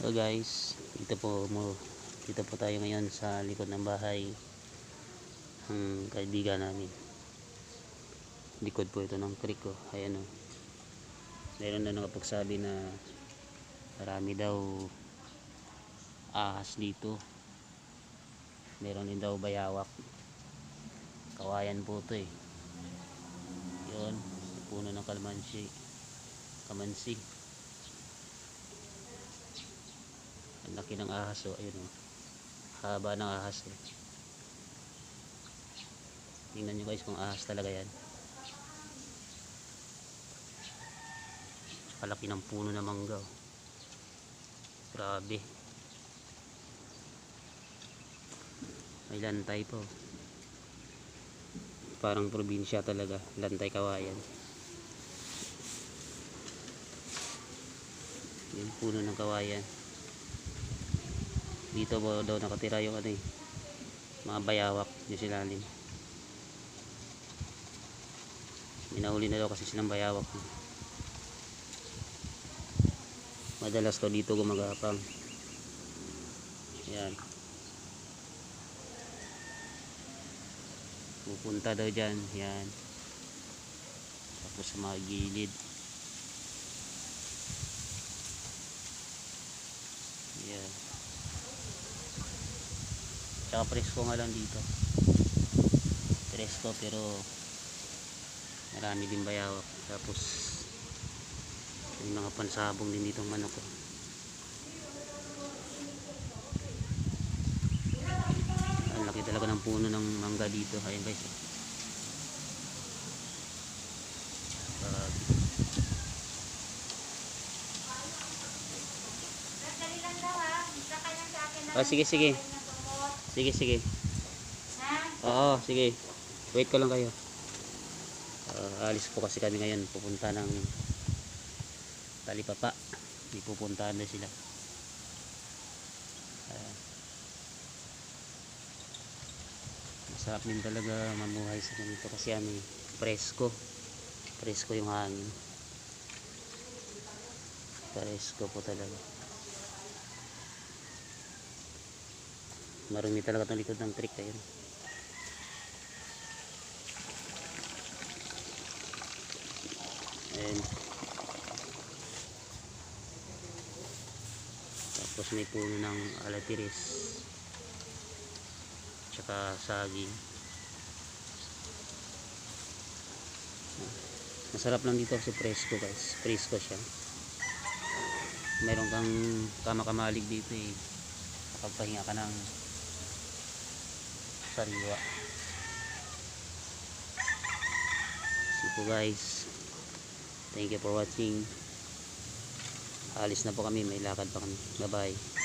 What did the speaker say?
Hello guys, dito po mo dito po tayo ngayon sa likod ng bahay ng kaibigan namin. Likod po ito ng creek ko. Ayan o. Meron na nakapagsabi na marami daw ahas dito. Meron din daw bayawak. Kawayan po ito eh. Yun, puno ng kalamansi. Kamansi. Ang laki ng ahas oh, ayun oh. Haba ng ahas eh. Tingnan nyo guys kung ahas talaga yan. Kalaki ng puno ng mangga oh. Grabe. May lantay po. Parang probinsya talaga. Lantay kawayan. Yung puno ng kawayan dito po daw nakatira yung ano eh mga bayawak yung silalim. Minahuli na daw kasi silang bayawak. Madalas to dito gumagapang. Yan pupunta daw dyan yan tapos sa mga gilid. Yan Tsaka presko nga lang dito. Presko pero marami din bayawak. Tapos may mga pansabong din dito manok. oh. Ang laki talaga ng puno ng mangga dito. Ayan guys. oh. Akin na. Ah, sige, sige. Sige, sige. Ha? Oo, sige. Wait ko lang kayo. Ah, alis po kasi kami ngayon. Pupunta ng Talipapa. May pupuntahan na sila. Ah, masarap din talaga mamuhay sa ganito kasi ano presko. Presko yung hangin. Presko po talaga. Marumi talaga itong likod ng trick ayun. Ayan. Tapos may puno ng alatiris. Tsaka saging. Masarap lang dito kasi presko guys. Presko siya. Meron kang kamakamalig dito eh. Kapagpahinga ka ng sariwa. So guys. Thank you for watching. Alis na po kami. May lakad pa kami. Bye bye.